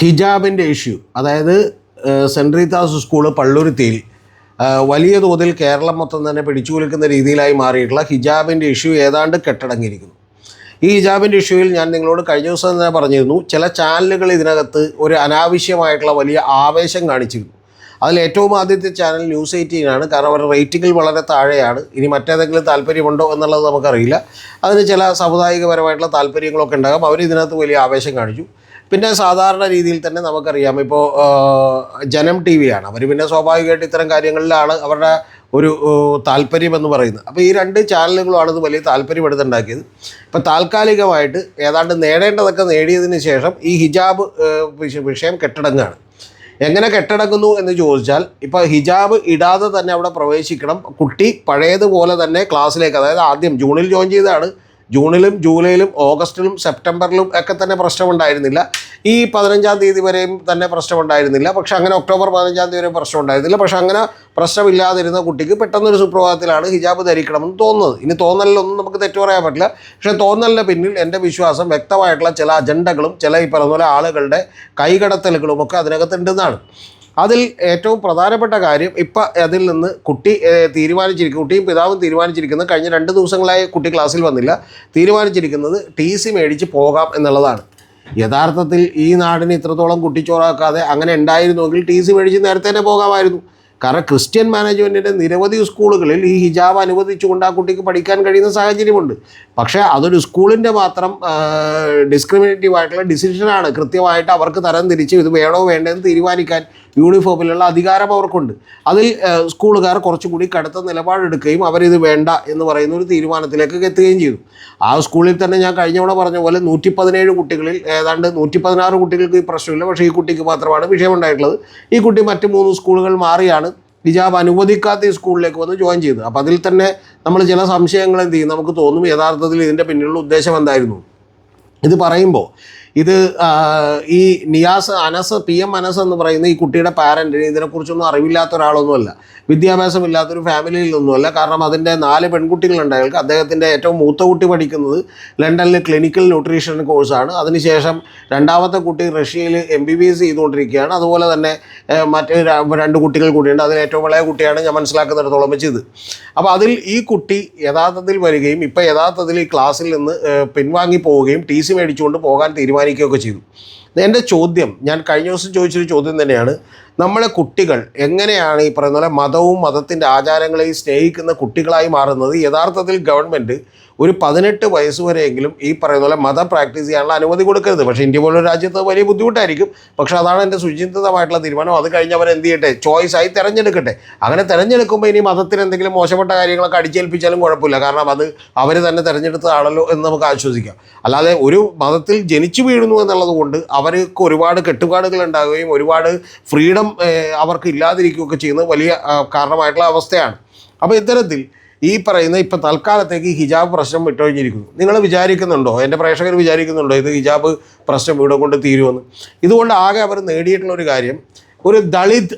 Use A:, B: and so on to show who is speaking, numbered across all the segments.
A: ഹിജാബിന്റെ issue അതായത് saint Rita's school പള്ളുരുത്തിയിൽ വലിയ തോതിൽ കേരളം മൊത്തം തന്നെ പിടിച്ചു കുലുക്കുന്ന രീതിയിലായി മാറിയിട്ടുള്ള ഹിജാബിന്റെ ഇഷ്യൂ ഏതാണ്ട് കെട്ടടങ്ങിയിരിക്കുന്നു. ഈ ഹിജാബിന്റെ ഇഷ്യൂവിൽ ഞാൻ നിങ്ങളോട് കഴിഞ്ഞ ദിവസം തന്നെ പറഞ്ഞിരുന്നു ചില ചാനലുകൾ ഇതിനകത്ത് ഒരു അനാവശ്യമായിട്ടുള്ള വലിയ ആവേശം കാണിച്ചിരുന്നു. അതിൽ ഏറ്റവും ആദ്യത്തെ ചാനൽ ന്യൂസ് എയ്റ്റീൻ ആണ് കാരണം അവരുടെ റേറ്റിംഗിൽ വളരെ താഴെയാണ്. ഇനി മറ്റേതെങ്കിലും താല്പര്യമുണ്ടോ എന്നുള്ളത് നമുക്കറിയില്ല. അതിന് ചില സാമുദായികപരമായിട്ടുള്ള താല്പര്യങ്ങളൊക്കെ ഉണ്ടാകും. അവർ ഇതിനകത്ത് വലിയ ആവേശം കാണിച്ചു. പിന്നെ സാധാരണ രീതിയിൽ തന്നെ നമുക്കറിയാം. ഇപ്പോൾ ജനം ടി വിയാണ് അവർ പിന്നെ സ്വാഭാവികമായിട്ട് ഇത്തരം കാര്യങ്ങളിലാണ് അവരുടെ ഒരു താല്പര്യം എന്ന് പറയുന്നത്. അപ്പോൾ ഈ രണ്ട് ചാനലുകളുമാണ് ഇത് വലിയ താല്പര്യം എടുത്തുണ്ടാക്കിയത് ഇപ്പോൾ താൽക്കാലികമായിട്ട് ഏതാണ്ട് നേടേണ്ടതൊക്കെ നേടിയതിന് ശേഷം ഈ ഹിജാബ് വിഷയം കെട്ടടങ്ങുകയാണ് എങ്ങനെ കെട്ടടങ്ങുന്നു എന്ന് ചോദിച്ചാൽ ഇപ്പോൾ ഹിജാബ് ഇടാതെ തന്നെ അവിടെ പ്രവേശിക്കണം. കുട്ടി പഴയതുപോലെ തന്നെ ക്ലാസ്സിലേക്ക് അതായത് ആദ്യം ജൂണിൽ ജോയിൻ ചെയ്തതാണ്. ജൂണിലും ജൂലൈയിലും ഓഗസ്റ്റിലും സെപ്റ്റംബറിലും ഒക്കെ തന്നെ പ്രശ്നമുണ്ടായിരുന്നില്ല. ഈ പതിനഞ്ചാം തീയതി വരെയും തന്നെ പ്രശ്നമുണ്ടായിരുന്നില്ല. പക്ഷെ അങ്ങനെ ഒക്ടോബർ പതിനഞ്ചാം തീയതി വരെ പ്രശ്നമുണ്ടായിരുന്നില്ല. പക്ഷെ അങ്ങനെ പ്രശ്നമില്ലാതിരുന്ന കുട്ടിക്ക് പെട്ടെന്നൊരു സുപ്രഭാതത്തിലാണ് ഹിജാബ് ധരിക്കണമെന്ന് തോന്നുന്നത്. ഇനി തോന്നലിലൊന്നും നമുക്ക് തെറ്റു പറയാൻ പറ്റില്ല. പക്ഷേ തോന്നലിന്റെ പിന്നിൽ എന്റെ വിശ്വാസം വ്യക്തമായിട്ടുള്ള ചില അജണ്ടകളും ചില ഈ പറഞ്ഞ പോലെ ആളുകളുടെ കൈകടത്തലുകളും ഒക്കെ അതിനകത്തുണ്ടെന്നാണ്. അതിൽ ഏറ്റവും പ്രധാനപ്പെട്ട കാര്യം ഇപ്പം അതിൽ നിന്ന് കുട്ടി തീരുമാനിച്ചിരിക്കും കുട്ടിയും പിതാവും തീരുമാനിച്ചിരിക്കുന്നത് കഴിഞ്ഞ രണ്ട് ദിവസങ്ങളായി കുട്ടി ക്ലാസ്സിൽ വന്നില്ല. തീരുമാനിച്ചിരിക്കുന്നത് ടി സി മേടിച്ച് പോകാം എന്നുള്ളതാണ്. യഥാർത്ഥത്തിൽ ഈ നാടിന് ഇത്രത്തോളം കുട്ടിച്ചോറാക്കാതെ അങ്ങനെ ഉണ്ടായിരുന്നുവെങ്കിൽ ടി സി മേടിച്ച് നേരത്തെ തന്നെ പോകാമായിരുന്നു. കാരണം ക്രിസ്ത്യൻ മാനേജ്മെന്റിന്റെ നിരവധി സ്കൂളുകളിൽ ഈ ഹിജാബ് അനുവദിച്ചുകൊണ്ട് ആ കുട്ടിക്ക് പഠിക്കാൻ കഴിയുന്ന സാഹചര്യമുണ്ട്. പക്ഷേ അതൊരു സ്കൂളിന്റെ മാത്രം ഡിസ്ക്രിമിനേറ്റീവ് ആയിട്ടുള്ള ഡിസിഷനാണ് കൃത്യമായിട്ട് അവർക്ക് തരം തിരിച്ച് ഇത് വേണോ വേണ്ടതെന്ന് തീരുമാനിക്കാൻ യൂണിഫോമിലുള്ള അധികാരം അവർക്കുണ്ട്. അതിൽ സ്കൂളുകാർ കുറച്ചുകൂടി കടുത്ത നിലപാടെടുക്കുകയും അവരിത് വേണ്ട എന്ന് പറയുന്ന ഒരു തീരുമാനത്തിലേക്ക് എത്തുകയും ചെയ്തു. ആ സ്കൂളിൽ തന്നെ ഞാൻ കഴിഞ്ഞ തവണ പറഞ്ഞ പോലെ നൂറ്റി പതിനേഴ് കുട്ടികളിൽ ഏതാണ്ട് നൂറ്റി പതിനാറ് കുട്ടികൾക്ക് ഈ പ്രശ്നമില്ല. പക്ഷേ ഈ കുട്ടിക്ക് മാത്രമാണ് വിഷയമുണ്ടായിട്ടുള്ളത്. ഈ കുട്ടി മറ്റ് മൂന്ന് സ്കൂളുകൾ മാറിയാണ്. ഹിജാബ് അനുവദിക്കാത്ത ഈ സ്കൂളിലേക്ക് വന്ന് ജോയിൻ ചെയ്തു. അപ്പോൾ അതിൽ തന്നെ നമ്മൾ ചില സംശയങ്ങൾ എന്ത് ചെയ്യും? നമുക്ക് തോന്നും യഥാർത്ഥത്തിൽ ഇതിന്റെ പിന്നിലുള്ള ഉദ്ദേശം എന്തായിരുന്നു? ഇത് പറയുമ്പോൾ ഇത് ഈ നിയാസ് അനസ് പി എം അനസ് എന്ന് പറയുന്ന ഈ കുട്ടിയുടെ പാരന്റിന് ഇതിനെക്കുറിച്ചൊന്നും അറിവില്ലാത്ത ഒരാളൊന്നുമല്ല. വിദ്യാഭ്യാസമില്ലാത്തൊരു ഫാമിലിയിൽ നിന്നുമല്ല കാരണം അതിന്റെ നാല് പെൺകുട്ടികളുണ്ട് അയാൾക്ക്. അദ്ദേഹത്തിന്റെ ഏറ്റവും മൂത്ത കുട്ടി പഠിക്കുന്നത് ലണ്ടനിൽ ക്ലിനിക്കൽ ന്യൂട്രീഷൻ കോഴ്സാണ് അതിനുശേഷം രണ്ടാമത്തെ കുട്ടി റഷ്യയിൽ എം ബി ബി എസ് ചെയ്തുകൊണ്ടിരിക്കുകയാണ്. അതുപോലെ തന്നെ മറ്റ് രണ്ട് കുട്ടികൾ കൂടിയുണ്ട്. അതിൽ ഏറ്റവും ഇളയ കുട്ടിയാണ് ഞാൻ മനസ്സിലാക്കുന്നിടത്തോളം വെച്ചത് അപ്പോൾ അതിൽ ഈ കുട്ടി യഥാർത്ഥത്തിൽ വരികയും ഇപ്പോൾ യഥാർത്ഥത്തിൽ ഈ ക്ലാസ്സിൽ നിന്ന് പിൻവാങ്ങി പോവുകയും ടി സി മേടിച്ചുകൊണ്ട് പോകാൻ തീരുമാനിക്കുകയൊക്കെ ചെയ്തു. എന്റെ ചോദ്യം ഞാൻ കഴിഞ്ഞ ദിവസം ചോദിച്ചൊരു ചോദ്യം തന്നെയാണ്. നമ്മളെ കുട്ടികൾ എങ്ങനെയാണ് ഈ പറയുന്ന പോലെ മതവും മതത്തിന്റെ ആചാരങ്ങളെയും സ്നേഹിക്കുന്ന കുട്ടികളായി മാറുന്നത്? യഥാർത്ഥത്തിൽ ഗവൺമെന്റ് ഒരു പതിനെട്ട് വയസ്സ് വരെയെങ്കിലും ഈ പറയുന്ന പോലെ മതം പ്രാക്ടീസ് ചെയ്യാനുള്ള അനുമതി കൊടുക്കരുത്. പക്ഷേ ഇന്ത്യ പോലുള്ള രാജ്യത്ത് വലിയ ബുദ്ധിമുട്ടായിരിക്കും. പക്ഷേ അതാണ് എന്റെ സുചിന്തിതമായിട്ടുള്ള തീരുമാനം. അത് കഴിഞ്ഞ് അവർ എന്ത് ചെയ്യട്ടെ? ചോയ്സ് ആയി തിരഞ്ഞെടുക്കട്ടെ. അങ്ങനെ തിരഞ്ഞെടുക്കുമ്പോൾ ഇനി മതത്തിൽ എന്തെങ്കിലും മോശപ്പെട്ട കാര്യങ്ങളൊക്കെ അടിച്ചേൽപ്പിച്ചാലും കുഴപ്പമില്ല. കാരണം അത് അവർ തന്നെ തിരഞ്ഞെടുത്തതാണല്ലോ എന്ന് നമുക്ക് ആശ്വസിക്കാം. അല്ലാതെ ഒരു മതത്തിൽ ജനിച്ചു വീഴുന്നു എന്നുള്ളത് കൊണ്ട് അവർക്ക് ഒരുപാട് കെട്ടുപാടുകൾ ഉണ്ടാകുകയും ഒരുപാട് ഫ്രീഡം അവർക്ക് ഇല്ലാതിരിക്കുകയൊക്കെ ചെയ്യുന്നത് വലിയ കാരണമായിട്ടുള്ള അവസ്ഥയാണ്. അപ്പോൾ ഇത്തരത്തിൽ ഈ പറയുന്ന ഇപ്പം തൽക്കാലത്തേക്ക് ഹിജാബ് പ്രശ്നം വിട്ടൊഴിഞ്ഞിരിക്കുന്നു. നിങ്ങൾ വിചാരിക്കുന്നുണ്ടോ? എന്റെ പ്രേക്ഷകർ വിചാരിക്കുന്നുണ്ടോ ഇത് ഹിജാബ് പ്രശ്നം ഇവിടെ കൊണ്ട് തീരുമെന്ന്? ഇതുകൊണ്ട് ആകെ അവർ നേടിയിട്ടുള്ള ഒരു കാര്യം ഒരു ദളിത്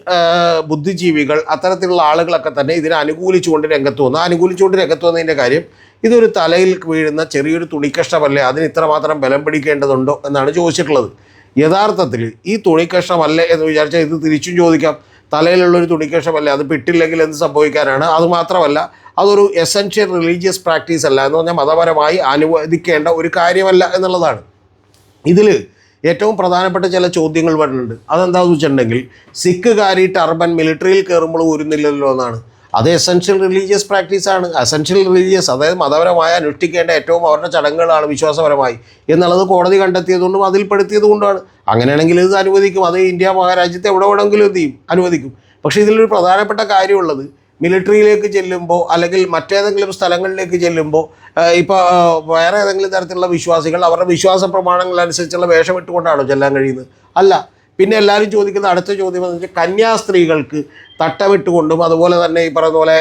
A: ബുദ്ധിജീവികൾ അത്തരത്തിലുള്ള ആളുകളൊക്കെ തന്നെ ഇതിനെ അനുകൂലിച്ചുകൊണ്ട് രംഗത്ത് വന്നു. അനുകൂലിച്ചുകൊണ്ട് രംഗത്ത് വന്നതിന്റെ കാര്യം ഇതൊരു തലയിൽ വീഴുന്ന ചെറിയൊരു തുണിക്കഷ്ടമല്ലേ അതിന് ഇത്രമാത്രം ബലം പിടിക്കേണ്ടതുണ്ടോ എന്നാണ് ചോദിച്ചിട്ടുള്ളത്. യഥാർത്ഥത്തിൽ ഈ തുണിക്കഷ്ടമല്ലേ എന്ന് വിചാരിച്ചാൽ ഇത് തിരിച്ചും ചോദിക്കാം. തലയിലുള്ളൊരു തുണിക്കഷ്ടമല്ലേ അത് പിട്ടില്ലെങ്കിൽ എന്ത് സംഭവിക്കാനാണ്? അതുമാത്രമല്ല അതൊരു എസെൻഷ്യൽ റിലീജിയസ് പ്രാക്ടീസ് അല്ല എന്ന് പറഞ്ഞാൽ മതപരമായി അനുവദിക്കേണ്ട ഒരു കാര്യമല്ല എന്നുള്ളതാണ്. ഇതിൽ ഏറ്റവും പ്രധാനപ്പെട്ട ചില ചോദ്യങ്ങൾ വരുന്നുണ്ട്. അതെന്താണെന്ന് വെച്ചിട്ടുണ്ടെങ്കിൽ സിഖുകാർ ഈ ടർബൻ മിലിറ്ററിയിൽ കയറുമ്പോൾ ഊരുന്നില്ലല്ലോ എന്നാണ്. അത് എസെൻഷ്യൽ റിലീജിയസ് പ്രാക്ടീസാണ് എസെൻഷ്യൽ റിലീജിയസ് അതായത് മതപരമായി അനുഷ്ഠിക്കേണ്ട ഏറ്റവും അവരുടെ ചടങ്ങുകളാണ് വിശ്വാസപരമായി എന്നുള്ളത് കോടതി കണ്ടെത്തിയതുകൊണ്ടും അതിൽപ്പെടുത്തിയത് കൊണ്ടാണ് അങ്ങനെയാണെങ്കിൽ ഇത് അനുവദിക്കും. അത് ഇന്ത്യ മഹാരാജ്യത്തെ എവിടെ വേണമെങ്കിലും എന്ത് ചെയ്യും? അനുവദിക്കും. പക്ഷേ ഇതിലൊരു പ്രധാനപ്പെട്ട കാര്യമുള്ളത് മിലിറ്ററിയിലേക്ക് ചെല്ലുമ്പോൾ അല്ലെങ്കിൽ മറ്റേതെങ്കിലും സ്ഥലങ്ങളിലേക്ക് ചെല്ലുമ്പോൾ ഇപ്പോൾ വേറെ ഏതെങ്കിലും തരത്തിലുള്ള വിശ്വാസികൾ അവരുടെ വിശ്വാസ പ്രമാണങ്ങൾ അനുസരിച്ചുള്ള വേഷം ഇട്ടുകൊണ്ടാണോ ചെല്ലാൻ കഴിയുന്നത്? അല്ല. പിന്നെ എല്ലാവരും ചോദിക്കുന്ന അടുത്ത ചോദ്യം എന്ന് വെച്ചാൽ കന്യാസ്ത്രീകൾക്ക് തട്ടമിട്ടുകൊണ്ടും അതുപോലെ തന്നെ ഈ പറയുന്ന പോലെ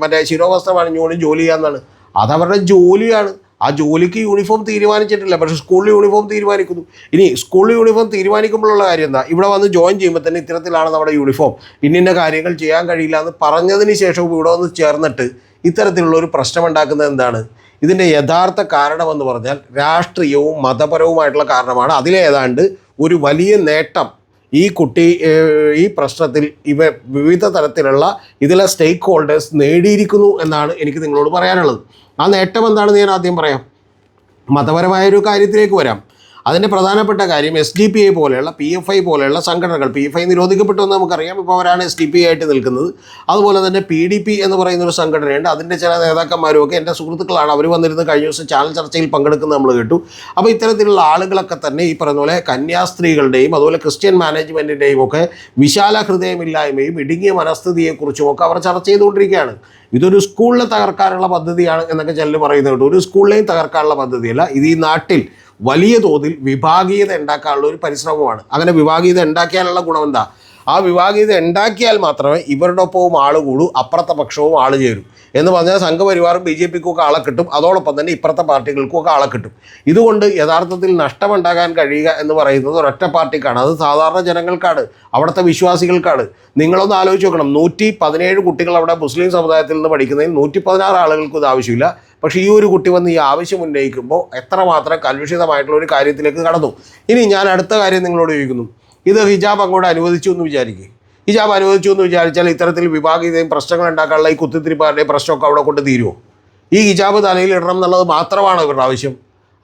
A: മറ്റേ ശിരോവസ്ത്രം അണിഞ്ഞുകൊണ്ടും ജോലി ചെയ്യാമെന്നാണ് അതവരുടെ ജോലിയാണ്. ആ ജോലിക്ക് യൂണിഫോം തീരുമാനിച്ചിട്ടില്ല പക്ഷെ സ്കൂളിൽ യൂണിഫോം തീരുമാനിക്കുന്നു. ഇനി സ്കൂളിൽ യൂണിഫോം തീരുമാനിക്കുമ്പോഴുള്ള കാര്യം എന്താ? ഇവിടെ വന്ന് ജോയിൻ ചെയ്യുമ്പോൾ തന്നെ ഇത്തരത്തിലാണ് നമ്മുടെ യൂണിഫോം ഇന്നിന്ന കാര്യങ്ങൾ ചെയ്യാൻ കഴിയില്ല എന്ന് പറഞ്ഞതിന് ശേഷവും ഇവിടെ വന്ന് ചേർന്നിട്ട് ഇത്തരത്തിലുള്ള ഒരു പ്രശ്നം ഉണ്ടാക്കുന്നത് എന്താണ്? ഇതിന്റെ യഥാർത്ഥ കാരണമെന്ന് പറഞ്ഞാൽ രാഷ്ട്രീയവും മതപരവുമായിട്ടുള്ള കാരണമാണ്. അതിലേതാണ്ട് ഒരു വലിയ നേട്ടം ഈ കുട്ടി ഈ പ്രശ്നത്തിൽ ഇവ വിവിധ തരത്തിലുള്ള ഇതിലെ സ്റ്റേക്ക് ഹോൾഡേഴ്സ് നേടിയിരിക്കുന്നു എന്നാണ് എനിക്ക് നിങ്ങളോട് പറയാനുള്ളത്. ആ നേട്ടം എന്താണെന്ന് ഞാൻ ആദ്യം പറയാം. മതപരമായ ഒരു കാര്യത്തിലേക്ക് വരാം. അതിന്റെ പ്രധാനപ്പെട്ട കാര്യം എസ് ഡി പി ഐ പോലെയുള്ള പി എഫ് ഐ പോലെയുള്ള സംഘടനകൾ പി എഫ് ഐ നിരോധിക്കപ്പെട്ടു എന്ന് നമുക്കറിയാം. ഇപ്പോൾ അവരാണ് എസ് ഡി പി ആയിട്ട് നിൽക്കുന്നത്. അതുപോലെ തന്നെ പി ഡി പി എന്ന് പറയുന്ന ഒരു സംഘടനയുണ്ട്. അതിന്റെ ചില നേതാക്കന്മാരും ഒക്കെ എന്റെ സുഹൃത്തുക്കളാണ്. അവർ വന്നിരുന്ന കഴിഞ്ഞ ദിവസം ചാനൽ ചർച്ചയിൽ പങ്കെടുക്കുന്നത് നമ്മൾ കേട്ടു. അപ്പോൾ ഇത്തരത്തിലുള്ള ആളുകളൊക്കെ തന്നെ ഈ പറയുന്ന പോലെ കന്യാസ്ത്രീകളുടെയും അതുപോലെ ക്രിസ്ത്യൻ മാനേജ്മെന്റിന്റെയും ഒക്കെ വിശാല ഹൃദയമില്ലായ്മയും ഇടുങ്ങിയ മനസ്ഥിതിയെക്കുറിച്ചും ഒക്കെ അവർ ചർച്ച ചെയ്തുകൊണ്ടിരിക്കുകയാണ്. ഇതൊരു സ്കൂളിനെ തകർക്കാനുള്ള പദ്ധതിയാണ് എന്നൊക്കെ ചിലർ പറയുന്നത് കേട്ടോ ഒരു സ്കൂളിനെയും തകർക്കാനുള്ള പദ്ധതിയല്ല. ഇത് ഈ നാട്ടിൽ വലിയ തോതിൽ വിഭാഗീയത ഉണ്ടാക്കാനുള്ള ഒരു പരിശ്രമമാണ്. അങ്ങനെ വിഭാഗീയത ഉണ്ടാക്കിയാലുള്ള ഗുണം എന്താ? ആ വിഭാഗീയത ഉണ്ടാക്കിയാൽ മാത്രമേ ഇവരുടെ ഒപ്പവും ആൾ കൂടൂ അപ്പുറത്തെ പക്ഷവും ആൾ ചേരും. എന്ന് പറഞ്ഞാൽ സംഘപരിവാറും ബി ജെ പിക്കും ഒക്കെ ആളെ കിട്ടും. അതോടൊപ്പം തന്നെ ഇപ്പുറത്തെ പാർട്ടികൾക്കും ഒക്കെ ആളെ കിട്ടും. ഇതുകൊണ്ട് യഥാർത്ഥത്തിൽ നഷ്ടമുണ്ടാകാൻ കഴിയുക എന്ന് പറയുന്നത് ഒരൊറ്റ പാർട്ടിക്കാണ്. അത് സാധാരണ ജനങ്ങൾക്കാണ്. അവിടുത്തെ വിശ്വാസികൾക്കാണ്. നിങ്ങളൊന്ന് ആലോചിച്ച് നോക്കണം. നൂറ്റി പതിനേഴ് കുട്ടികൾ അവിടെ മുസ്ലിം സമുദായത്തിൽ നിന്ന് പഠിക്കുന്നതിൽ നൂറ്റി പതിനാറ് ആളുകൾക്കും ഇത് ആവശ്യമില്ല. പക്ഷേ ഈ ഒരു കുട്ടി വന്ന് ഈ ആവശ്യം ഉന്നയിക്കുമ്പോൾ എത്രമാത്രം കലുഷിതമായിട്ടുള്ള ഒരു കാര്യത്തിലേക്ക് കടന്നു. ഇനി ഞാൻ അടുത്ത കാര്യം നിങ്ങളോട് ചോദിക്കുന്നു. ഇത് ഹിജാബ് അങ്ങോട്ട് അനുവദിച്ചു എന്ന് വിചാരിക്കുക ഹിജാബ് അനുവദിച്ചു എന്ന് വിചാരിച്ചാൽ ഇത്തരത്തിൽ വിഭാഗീയതയും പ്രശ്നങ്ങൾ ഉണ്ടാക്കാനുള്ള ഈ കുത്തിത്തിരിപ്പാരുടെയും പ്രശ്നമൊക്കെ അവിടെ കൊണ്ട് തീരുമോ ഈ ഹിജാബ് തലയിൽ ഇടണം എന്നുള്ളത് മാത്രമാണ് ഇവരുടെ ആവശ്യം.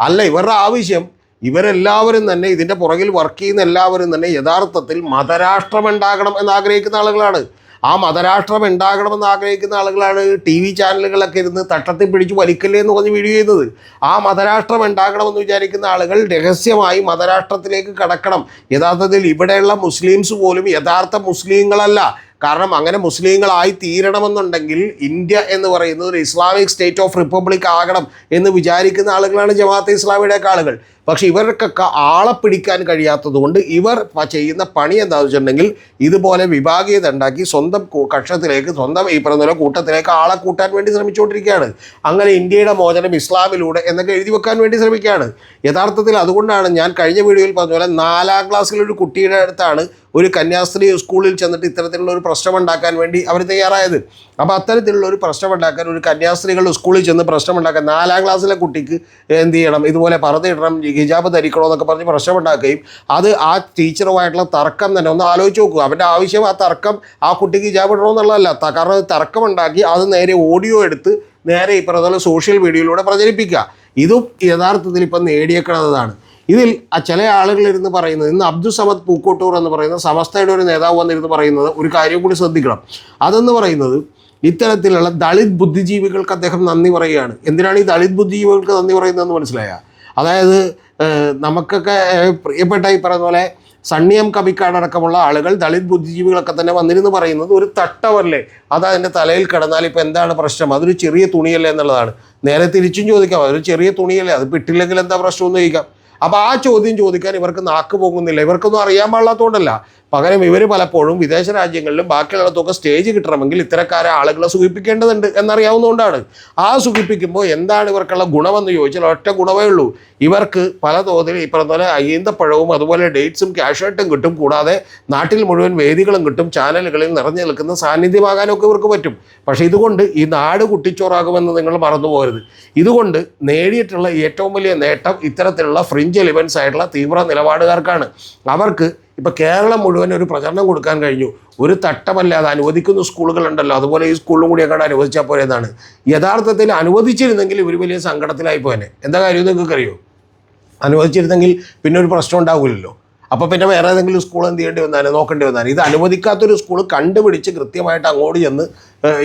A: അല്ല ഇവരുടെ ആവശ്യം ഇവരെല്ലാവരും തന്നെ ഇതിന്റെ പുറകിൽ വർക്ക് ചെയ്യുന്ന എല്ലാവരും തന്നെ യഥാർത്ഥത്തിൽ മതരാഷ്ട്രം ഉണ്ടാകണം എന്ന് ആഗ്രഹിക്കുന്ന ആളുകളാണ്. ആ മതരാഷ്ട്രം ഉണ്ടാകണമെന്ന് ആഗ്രഹിക്കുന്ന ആളുകളാണ് ടി വി ചാനലുകളൊക്കെ ഇരുന്ന് തട്ടത്തിൽ പിടിച്ച് വലിക്കല്ലേ എന്ന് പറഞ്ഞ് വീഡിയോ ചെയ്യുന്നത്. ആ മതരാഷ്ട്രം ഉണ്ടാകണമെന്ന് വിചാരിക്കുന്ന ആളുകൾ രഹസ്യമായി മതരാഷ്ട്രത്തിലേക്ക് കടക്കണം. യഥാർത്ഥത്തിൽ ഇവിടെയുള്ള മുസ്ലിംസ് പോലും യഥാർത്ഥ മുസ്ലിങ്ങളല്ല. കാരണം അങ്ങനെ മുസ്ലിങ്ങളായി തീരണമെന്നുണ്ടെങ്കിൽ ഇന്ത്യ എന്ന് പറയുന്നത് ഒരു ഇസ്ലാമിക് സ്റ്റേറ്റ് ഓഫ് റിപ്പബ്ലിക് ആകണം എന്ന് വിചാരിക്കുന്ന ആളുകളാണ് ജമാഅത്തെ ഇസ്ലാമിയുടെയൊക്കെ ആളുകൾ. പക്ഷേ ഇവർക്കൊക്കെ ആളെ പിടിക്കാൻ കഴിയാത്തതുകൊണ്ട് ഇവർ ചെയ്യുന്ന പണി എന്താണെന്ന് വെച്ചിട്ടുണ്ടെങ്കിൽ ഇതുപോലെ വിഭാഗീയത ഉണ്ടാക്കി സ്വന്തം കക്ഷത്തിലേക്ക് സ്വന്തം ഈ പറഞ്ഞ കൂട്ടത്തിലേക്ക് ആളെ കൂട്ടാൻ വേണ്ടി ശ്രമിച്ചുകൊണ്ടിരിക്കുകയാണ്. അങ്ങനെ ഇന്ത്യയുടെ മോചനം ഇസ്ലാമിലൂടെ എന്നൊക്കെ എഴുതി വെക്കാൻ വേണ്ടി ശ്രമിക്കുകയാണ്. യഥാർത്ഥത്തിൽ അതുകൊണ്ടാണ് ഞാൻ കഴിഞ്ഞ വീഡിയോയിൽ പറഞ്ഞ പോലെ നാലാം ക്ലാസ്സിലൊരു കുട്ടിയുടെ അടുത്താണ് ഒരു കന്യാസ്ത്രീ സ്കൂളിൽ ചെന്നിട്ട് ഇത്തരത്തിലുള്ള ഒരു പ്രശ്നം ഉണ്ടാക്കാൻ വേണ്ടി അവർ തയ്യാറായത്. അപ്പോൾ അത്തരത്തിലുള്ള ഒരു പ്രശ്നം ഉണ്ടാക്കാൻ ഒരു കന്യാസ്ത്രീകൾ സ്കൂളിൽ ചെന്ന് പ്രശ്നം ഉണ്ടാക്കാൻ നാലാം ക്ലാസ്സിലെ കുട്ടിക്ക് എന്ത് ചെയ്യണം? ഇതുപോലെ പറഞ്ഞിടണം ഹിജാബ് ധരിക്കണോ എന്നൊക്കെ പറഞ്ഞ് പ്രശ്നം ഉണ്ടാക്കുകയും അത് ആ ടീച്ചറുമായിട്ടുള്ള തർക്കം തന്നെ ഒന്ന് ആലോചിച്ച് നോക്കുക. അവന്റെ ആവശ്യം ആ തർക്കം ആ കുട്ടിക്ക് ഹിജാബ് ഇടണോ എന്നുള്ളതല്ല. ത- കാരണം തർക്കമുണ്ടാക്കി അത് നേരെ ഓഡിയോ എടുത്ത് നേരെ ഈ സോഷ്യൽ മീഡിയയിലൂടെ പ്രചരിപ്പിക്കുക. ഇതും യഥാർത്ഥത്തിൽ ഇപ്പം നേടിയേക്കുന്നതാണ് ഇതിൽ ചില ആളുകൾ ഇരുന്ന് പറയുന്നത് ഇന്ന് അബ്ദുൾ സമദ് പൂക്കോട്ടൂർ എന്ന് പറയുന്ന സമസ്തയുടെ ഒരു നേതാവ് വന്നിരുന്ന് പറയുന്നത് ഒരു കാര്യം കൂടി ശ്രദ്ധിക്കണം. അതെന്ന് പറയുന്നത് ഇത്തരത്തിലുള്ള ദളിത് ബുദ്ധിജീവികൾക്ക് അദ്ദേഹം നന്ദി പറയുകയാണ്. എന്തിനാണ് ഈ ദളിത് ബുദ്ധിജീവികൾക്ക് നന്ദി പറയുന്നതെന്ന് മനസ്സിലായ? അതായത് നമുക്കൊക്കെ പ്രിയപ്പെട്ട ഈ പറയുന്ന പോലെ സണ്ണിയം കവിക്കാടക്കമുള്ള ആളുകൾ ദളിത് ബുദ്ധിജീവികളൊക്കെ തന്നെ വന്നിരുന്ന് പറയുന്നത് ഒരു തട്ടവല്ലേ? അത് അതിന്റെ തലയിൽ കിടന്നാൽ ഇപ്പോൾ എന്താണ് പ്രശ്നം? അതൊരു ചെറിയ തുണിയല്ലേ എന്നുള്ളതാണ്. നേരെ തിരിച്ചും ചോദിക്കാം. അതൊരു ചെറിയ തുണിയല്ലേ? അത് പിട്ടില്ലെങ്കിൽ എന്താ പ്രശ്നം എന്ന് ചോദിക്കാം. അപ്പോൾ ആ ചോദ്യം ചോദിക്കാൻ ഇവർക്ക് നാക്ക് പോകുന്നില്ല ഇവർക്കൊന്നും അറിയാൻ പാടില്ലാത്തതുകൊണ്ടല്ല. പകരം ഇവർ പലപ്പോഴും വിദേശ രാജ്യങ്ങളിലും ബാക്കിയുള്ളതൊക്കെ സ്റ്റേജ് കിട്ടണമെങ്കിൽ ഇത്തരക്കാരെ ആളുകളെ സുഖിപ്പിക്കേണ്ടതുണ്ട് എന്നറിയാവുന്നതുകൊണ്ടാണ്. ആ സുഖിപ്പിക്കുമ്പോൾ എന്താണ് ഇവർക്കുള്ള ഗുണമെന്ന് ചോദിച്ചാൽ ഒറ്റ ഗുണമേ ഉള്ളൂ. ഇവർക്ക് പല തോതിൽ ഈ പറഞ്ഞ അയ്യന്തപ്പഴവും അതുപോലെ ഡേറ്റ്സും ക്യാഷായിട്ടും കിട്ടും. കൂടാതെ നാട്ടിൽ മുഴുവൻ വേദികളും കിട്ടും. ചാനലുകളിൽ നിറഞ്ഞു നിൽക്കുന്ന സാന്നിധ്യമാകാനൊക്കെ ഇവർക്ക് പറ്റും. പക്ഷേ ഇതുകൊണ്ട് ഈ നാട് കുട്ടിച്ചോറാകുമെന്ന് നിങ്ങൾ മറന്നു പോകരുത്. ഇതുകൊണ്ട് നേടിയിട്ടുള്ള ഏറ്റവും വലിയ നേട്ടം ഇത്തരത്തിലുള്ള ഫ്രിഞ്ച് എലിമെൻസ് ആയിട്ടുള്ള തീവ്ര നിലപാടുകാർക്കാണ്. അവർക്ക് ഇപ്പോൾ കേരളം മുഴുവൻ ഒരു പ്രചരണം കൊടുക്കാൻ കഴിഞ്ഞു. ഒരു തട്ടമല്ലാതെ അനുവദിക്കുന്ന സ്കൂളുകളുണ്ടല്ലോ. അതുപോലെ ഈ സ്കൂളിലും കൂടി അങ്ങോട്ട് അനുവദിച്ചാൽ പോരെന്നാണ്. യഥാർത്ഥത്തിൽ അനുവദിച്ചിരുന്നെങ്കിൽ ഒരു വലിയ സങ്കടത്തിലായി പോയനെ. എന്താ കാര്യം നിങ്ങൾക്ക് അറിയോ അനുവദിച്ചിരുന്നെങ്കിൽ പിന്നെ ഒരു പ്രശ്നം ഉണ്ടാവില്ലല്ലോ. അപ്പോൾ പിന്നെ വേറെ ഏതെങ്കിലും സ്കൂൾ എന്ത് ചെയ്യേണ്ടി വന്നാലും നോക്കേണ്ടി വന്നാലും. ഇത് അനുവദിക്കാത്തൊരു സ്കൂൾ കണ്ടുപിടിച്ച് കൃത്യമായിട്ട് അങ്ങോട്ട് ചെന്ന്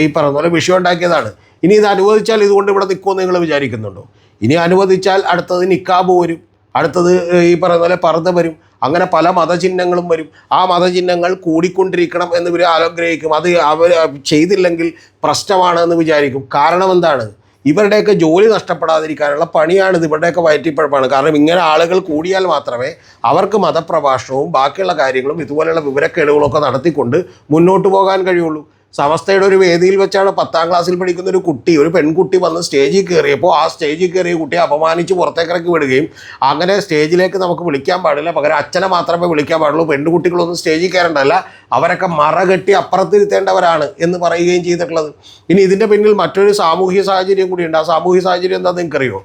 A: ഈ പറഞ്ഞ പോലെ വിഷയം ഉണ്ടാക്കിയതാണ്. ഇനി ഇത് അനുവദിച്ചാൽ ഇതുകൊണ്ട് ഇവിടെ നിൽക്കുമെന്ന് നിങ്ങൾ വിചാരിക്കുന്നുണ്ടോ? ഇനി അനുവദിച്ചാൽ അടുത്തത് നിക്കാബ് വരും അടുത്തത് ഈ പറയുന്ന പോലെ പർദ്ദ വരും. അങ്ങനെ പല മതചിഹ്നങ്ങളും വരും. ആ മതചിഹ്നങ്ങൾ കൂടിക്കൊണ്ടിരിക്കണം എന്ന് ഇവർ ആഗ്രഹിക്കും. അത് അവർ ചെയ്തില്ലെങ്കിൽ പ്രശ്നമാണ് എന്ന് വിചാരിക്കും. കാരണം എന്താണ്? ഇവരുടെയൊക്കെ ജോലി നഷ്ടപ്പെടാതിരിക്കാനുള്ള പണിയാണിത്. ഇവരുടെയൊക്കെ വയറ്റിപ്പഴപ്പാണ്. കാരണം ഇങ്ങനെ ആളുകൾ കൂടിയാൽ മാത്രമേ അവർക്ക് മതപ്രഭാഷണവും ബാക്കിയുള്ള കാര്യങ്ങളും ഇതുപോലെയുള്ള വിവരക്കേടുകളൊക്കെ നടത്തിക്കൊണ്ട് മുന്നോട്ട് പോകാൻ കഴിയുള്ളൂ. സമസ്തയുടെ ഒരു വേദിയിൽ വെച്ചാണ് പത്താം ക്ലാസ്സിൽ പഠിക്കുന്ന ഒരു കുട്ടി ഒരു പെൺകുട്ടി വന്ന് സ്റ്റേജിൽ കയറിയപ്പോൾ ആ സ്റ്റേജിൽ കയറിയ കുട്ടിയെ അപമാനിച്ച് പുറത്തേക്ക് ഇറക്കി വിടുകയും അങ്ങനെ സ്റ്റേജിലേക്ക് നമുക്ക് വിളിക്കാൻ പാടില്ല. പകരം അച്ഛനെ മാത്രമേ വിളിക്കാൻ പാടുള്ളൂ. പെൺകുട്ടികളൊന്നും സ്റ്റേജിൽ കയറേണ്ടല്ല അവരൊക്കെ മറകെട്ടി അപ്പുറത്തിരുത്തേണ്ടവരാണ് എന്ന് പറയുകയും ചെയ്തിട്ടുള്ളത്. ഇനി ഇതിന്റെ പിന്നിൽ മറ്റൊരു സാമൂഹ്യ സാഹചര്യം കൂടിയുണ്ട്. ആ സാമൂഹ്യ സാഹചര്യം എന്താണെന്ന് നിങ്ങൾക്കറിയോ?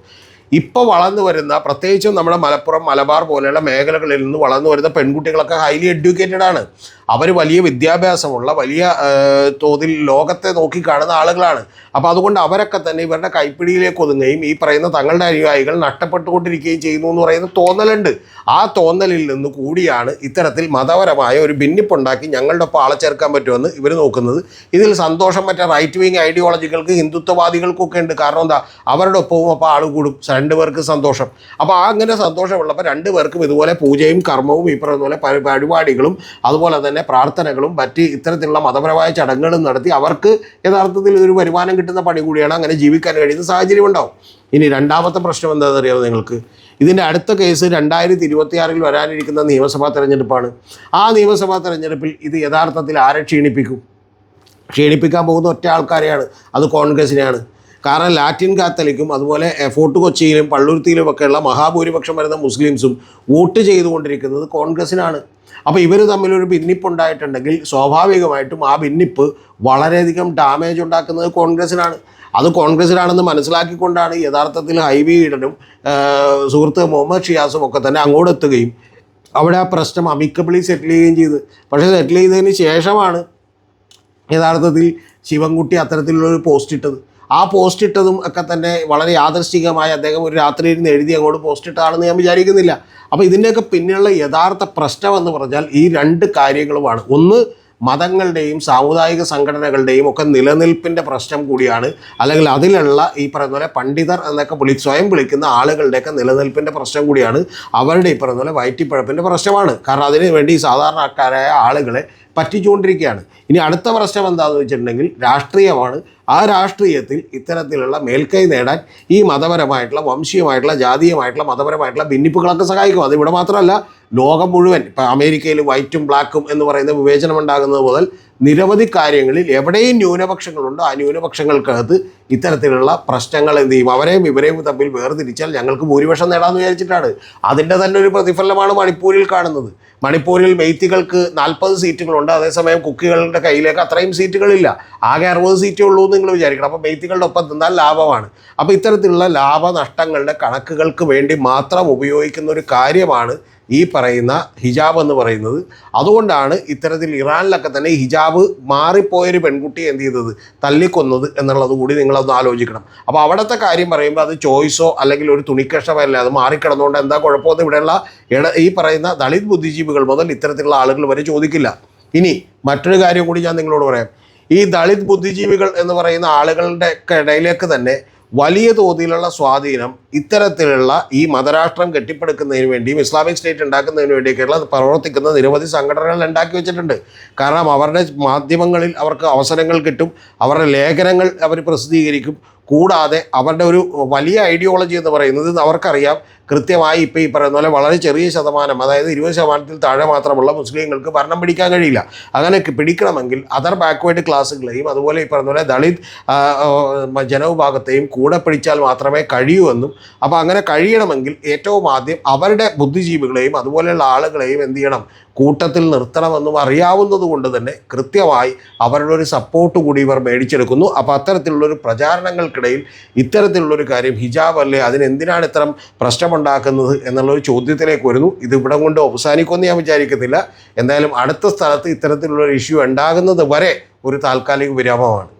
A: ഇപ്പോൾ വളർന്നു വരുന്ന പ്രത്യേകിച്ചും നമ്മുടെ മലപ്പുറം മലബാർ പോലെയുള്ള മേഖലകളിൽ നിന്ന് വളർന്നു വരുന്ന പെൺകുട്ടികളൊക്കെ ഹൈലി എഡ്യൂക്കേറ്റഡ് ആണ്. അവർ വലിയ വിദ്യാഭ്യാസമുള്ള വലിയ തോതിൽ ലോകത്തെ നോക്കി കാണുന്ന ആളുകളാണ്. അപ്പോൾ അതുകൊണ്ട് അവരൊക്കെ തന്നെ ഇവരുടെ കൈപ്പിടിയിലേക്ക് ഒതുങ്ങുകയും ഈ പറയുന്ന തങ്ങളുടെ അനുയായികൾ നഷ്ടപ്പെട്ടുകൊണ്ടിരിക്കുകയും ചെയ്യുന്നു എന്ന് പറയുന്ന തോന്നലുണ്ട്. ആ തോന്നലിൽ നിന്ന് കൂടിയാണ് ഇത്തരത്തിൽ മതപരമായ ഒരു ഭിന്നിപ്പുണ്ടാക്കി ഞങ്ങളുടെ ഒപ്പം ആളെ ചേർക്കാൻ പറ്റുമെന്ന് ഇവർ നോക്കുന്നത്. ഇതിൽ സന്തോഷം മറ്റേ റൈറ്റ് വിങ് ഐഡിയോളജികൾക്ക് ഹിന്ദുത്വവാദികൾക്കൊക്കെ ഉണ്ട്. കാരണം എന്താ? അവരുടെ ഒപ്പവും അപ്പോൾ ആൾ കൂടും രണ്ട് പേർക്ക് സന്തോഷം. അപ്പോൾ ആ അങ്ങനെ സന്തോഷമുള്ളപ്പോൾ രണ്ട് പേർക്കും ഇതുപോലെ പൂജയും കർമ്മവും ഈ പറയുന്ന പോലെ പരിപാടികളും അതുപോലെ തന്നെ പ്രാർത്ഥനകളും മറ്റ് ഇത്തരത്തിലുള്ള മതപരമായ ചടങ്ങുകളും നടത്തി അവർക്ക് യഥാർത്ഥത്തിൽ ഒരു വരുമാനം കിട്ടുന്ന പണി കൂടിയാണ് അങ്ങനെ ജീവിക്കാൻ കഴിയുന്ന സാഹചര്യം ഉണ്ടാവും. ഇനി രണ്ടാമത്തെ പ്രശ്നം എന്താണെന്ന് അറിയാമോ നിങ്ങൾക്ക്? ഇതിന്റെ അടുത്ത കേസ് രണ്ടായിരത്തി ഇരുപത്തിയാറിൽ വരാനിരിക്കുന്ന നിയമസഭാ തെരഞ്ഞെടുപ്പാണ്. ആ നിയമസഭാ തെരഞ്ഞെടുപ്പിൽ ഇത് യഥാർത്ഥത്തിൽ ആരെ ക്ഷീണിപ്പിക്കും? ക്ഷീണിപ്പിക്കാൻ പോകുന്ന ഒറ്റ ആൾക്കാരെയാണ്. അത് കോൺഗ്രസിനെയാണ്. കാരണം ലാറ്റിൻ കാത്തലിക്കും അതുപോലെ ഫോർട്ട് കൊച്ചിയിലും പള്ളുരുത്തിയിലും ഒക്കെയുള്ള മഹാഭൂരിപക്ഷം വരുന്ന മുസ്ലിംസും വോട്ട് ചെയ്തുകൊണ്ടിരിക്കുന്നത് കോൺഗ്രസിനാണ് അപ്പോൾ ഇവർ തമ്മിലൊരു ഭിന്നിപ്പുണ്ടായിട്ടുണ്ടെങ്കിൽ സ്വാഭാവികമായിട്ടും ആ ഭിന്നിപ്പ് വളരെയധികം ഡാമേജ് ഉണ്ടാക്കുന്നത് കോൺഗ്രസിനാണ് അത് കോൺഗ്രസിനാണെന്ന് മനസ്സിലാക്കിക്കൊണ്ടാണ് യഥാർത്ഥത്തിൽ ഹൈബി ഈഡനും ആ, സുഹൃത്ത് മുഹമ്മദ് ഷിയാസും ഒക്കെ തന്നെ അങ്ങോട്ട് എത്തുകയും അവിടെ ആ പ്രശ്നം അമിക്കബിളി സെറ്റിൽ ചെയ്യുകയും ചെയ്ത്. പക്ഷേ സെറ്റിൽ ചെയ്തതിന് ശേഷമാണ് യഥാർത്ഥത്തിൽ ശിവൻകുട്ടി അത്തരത്തിലുള്ളൊരു പോസ്റ്റ് ഇട്ടത്. ആ പോസ്റ്റ് ഇട്ടതും ഒക്കെ തന്നെ വളരെ യാദൃശ്ചികമായി അദ്ദേഹം ഒരു രാത്രി ഇരുന്ന് എഴുതി അങ്ങോട്ട് പോസ്റ്റ് ഇട്ടതാണെന്ന് ഞാൻ വിചാരിക്കുന്നില്ല. അപ്പോൾ ഇതിന്റെയൊക്കെ പിന്നിലുള്ള യഥാർത്ഥ പ്രശ്നം എന്ന് പറഞ്ഞാൽ ഈ രണ്ട് കാര്യങ്ങളുമാണ്. ഒന്ന് മതങ്ങളുടെയും സാമുദായിക സംഘടനകളുടെയും ഒക്കെ നിലനിൽപ്പിന്റെ പ്രശ്നം കൂടിയാണ്. അല്ലെങ്കിൽ അതിലുള്ള ഈ പറയുന്ന പോലെ പണ്ഡിതർ എന്നൊക്കെ വിളി സ്വയം വിളിക്കുന്ന ആളുകളുടെയൊക്കെ നിലനിൽപ്പിന്റെ പ്രശ്നം കൂടിയാണ്. അവരുടെ ഈ പറയുന്ന പോലെ വയറ്റിപ്പഴപ്പിന്റെ പ്രശ്നമാണ്. കാരണം അതിന് വേണ്ടി സാധാരണക്കാരായ ആളുകളെ പറ്റിച്ചുകൊണ്ടിരിക്കുകയാണ്. ഇനി അടുത്ത പ്രശ്നം എന്താണെന്ന് വെച്ചിട്ടുണ്ടെങ്കിൽ രാഷ്ട്രീയമാണ്. ആ രാഷ്ട്രീയത്തിൽ ഇത്തരത്തിലുള്ള മേൽക്കൈ നേടാൻ ഈ മതപരമായിട്ടുള്ള വംശീയമായിട്ടുള്ള ജാതീയമായിട്ടുള്ള മതപരമായിട്ടുള്ള ഭിന്നിപ്പുകളൊക്കെ സഹായിക്കും. അത് ഇവിടെ മാത്രമല്ല ലോകം മുഴുവൻ ഇപ്പം അമേരിക്കയിൽ വൈറ്റും ബ്ലാക്കും എന്ന് പറയുന്ന വിവേചനം ഉണ്ടാകുന്നത് മുതൽ നിരവധി കാര്യങ്ങളിൽ എവിടെയും ന്യൂനപക്ഷങ്ങളുണ്ടോ ആ ന്യൂനപക്ഷങ്ങൾക്കകത്ത് ഇത്തരത്തിലുള്ള പ്രശ്നങ്ങൾ എന്ത് ചെയ്യും? അവരെയും ഇവരെയും തമ്മിൽ വേർതിരിച്ചാൽ ഞങ്ങൾക്ക് ഭൂരിപക്ഷം നേടാമെന്ന് വിചാരിച്ചിട്ടാണ്. അതിന്റെ തന്നെ ഒരു പ്രതിഫലമാണ് മണിപ്പൂരിൽ കാണുന്നത്. മണിപ്പൂരിൽ മെയ്ത്തികൾക്ക് നാൽപ്പത് സീറ്റുകളുണ്ട്. അതേസമയം കുക്കികളുടെ കയ്യിലേക്ക് അത്രയും സീറ്റുകളില്ല. ആകെ അറുപത് സീറ്റേ ഉള്ളൂ എന്ന് നിങ്ങൾ വിചാരിക്കണം. അപ്പോൾ മെയ്ത്തികളുടെ ഒപ്പം നിന്നാൽ ലാഭമാണ്. അപ്പോൾ ഇത്തരത്തിലുള്ള ലാഭനഷ്ടങ്ങളുടെ കണക്കുകൾക്ക് വേണ്ടി മാത്രം ഉപയോഗിക്കുന്ന ഒരു കാര്യമാണ് ഈ പറയുന്ന ഹിജാബ് എന്ന് പറയുന്നത്. അതുകൊണ്ടാണ് ഇത്തരത്തിൽ ഇറാനിലൊക്കെ തന്നെ ഹിജാബ് മാറിപ്പോയൊരു പെൺകുട്ടിയെ എന്ത് ചെയ്തത്? തല്ലിക്കൊന്നത് എന്നുള്ളത് കൂടി നിങ്ങളൊന്ന് ആലോചിക്കണം. അപ്പോൾ അവിടുത്തെ കാര്യം പറയുമ്പോൾ അത് ചോയ്സോ അല്ലെങ്കിൽ ഒരു തുണിക്കഷ്ടമല്ല അത് മാറിക്കിടന്നുകൊണ്ട് എന്താ കുഴപ്പമെന്ന് ഇവിടെയുള്ള ഇട ഈ പറയുന്ന ദളിത് ബുദ്ധിജീവികൾ മുതൽ ഇത്തരത്തിലുള്ള ആളുകൾ വരെ ചോദിക്കില്ല. ഇനി മറ്റൊരു കാര്യം കൂടി ഞാൻ നിങ്ങളോട് പറയാം. ഈ ദളിത് ബുദ്ധിജീവികൾ എന്ന് പറയുന്ന ആളുകളുടെ ഇടയിലേക്ക് തന്നെ വലിയ തോതിലുള്ള സ്വാധീനം ഇത്തരത്തിലുള്ള ഈ മതരാഷ്ട്രം കെട്ടിപ്പടുക്കുന്നതിന് വേണ്ടിയും ഇസ്ലാമിക് സ്റ്റേറ്റ് ഉണ്ടാക്കുന്നതിന് വേണ്ടിയൊക്കെയുള്ള പ്രവർത്തിക്കുന്ന നിരവധി സംഘടനകൾ ഉണ്ടാക്കി വെച്ചിട്ടുണ്ട്. കാരണം അവരുടെ മാധ്യമങ്ങളിൽ അവർക്ക് അവസരങ്ങൾ കിട്ടും അവരുടെ ലേഖനങ്ങൾ അവർ പ്രസിദ്ധീകരിക്കും. കൂടാതെ അവരുടെ ഒരു വലിയ ഐഡിയോളജി എന്ന് പറയുന്നത് അവർക്കറിയാം. കൃത്യമായി ഇപ്പോൾ ഈ പറയുന്ന പോലെ വളരെ ചെറിയ ശതമാനം അതായത് ഇരുപത് ശതമാനത്തിൽ താഴെ മാത്രമുള്ള മുസ്ലിങ്ങൾക്ക് ഭരണം പിടിക്കാൻ കഴിയില്ല. അങ്ങനെ പിടിക്കണമെങ്കിൽ അതർ ബാക്ക്വേർഡ് ക്ലാസ്സുകളെയും അതുപോലെ ഈ പറയുന്ന പോലെ ദളിത് ജനവിഭാഗത്തെയും കൂടെ പിടിച്ചാൽ മാത്രമേ കഴിയൂ എന്നും അപ്പോൾ അങ്ങനെ കഴിയണമെങ്കിൽ ഏറ്റവും ആദ്യം അവരുടെ ബുദ്ധിജീവികളെയും അതുപോലെയുള്ള ആളുകളെയും എന്ത് ചെയ്യണം? കൂട്ടത്തിൽ നിർത്തണമെന്നും അറിയാവുന്നത് കൊണ്ട് തന്നെ കൃത്യമായി അവരുടെ ഒരു സപ്പോർട്ട് കൂടി ഇവർ മേടിച്ചെടുക്കുന്നു. അപ്പോൾ അത്തരത്തിലുള്ളൊരു പ്രചാരണങ്ങൾക്കിടയിൽ ഇത്തരത്തിലുള്ളൊരു കാര്യം ഹിജാബ് അല്ലേ? അതിനെന്തിനാണ് ഇത്തരം പ്രശ്നമുണ്ടാക്കുന്നത് എന്നുള്ളൊരു ചോദ്യത്തിലേക്ക് വരുന്നു. ഇത് ഇവിടെ കൊണ്ട് അവസാനിക്കുമെന്ന് ഞാൻ വിചാരിക്കുന്നില്ല എന്തായാലും അടുത്ത സ്ഥലത്ത് ഇത്തരത്തിലുള്ളൊരു ഇഷ്യൂ ഉണ്ടാകുന്നത് വരെ ഒരു താൽക്കാലിക വിരാമമാണ്.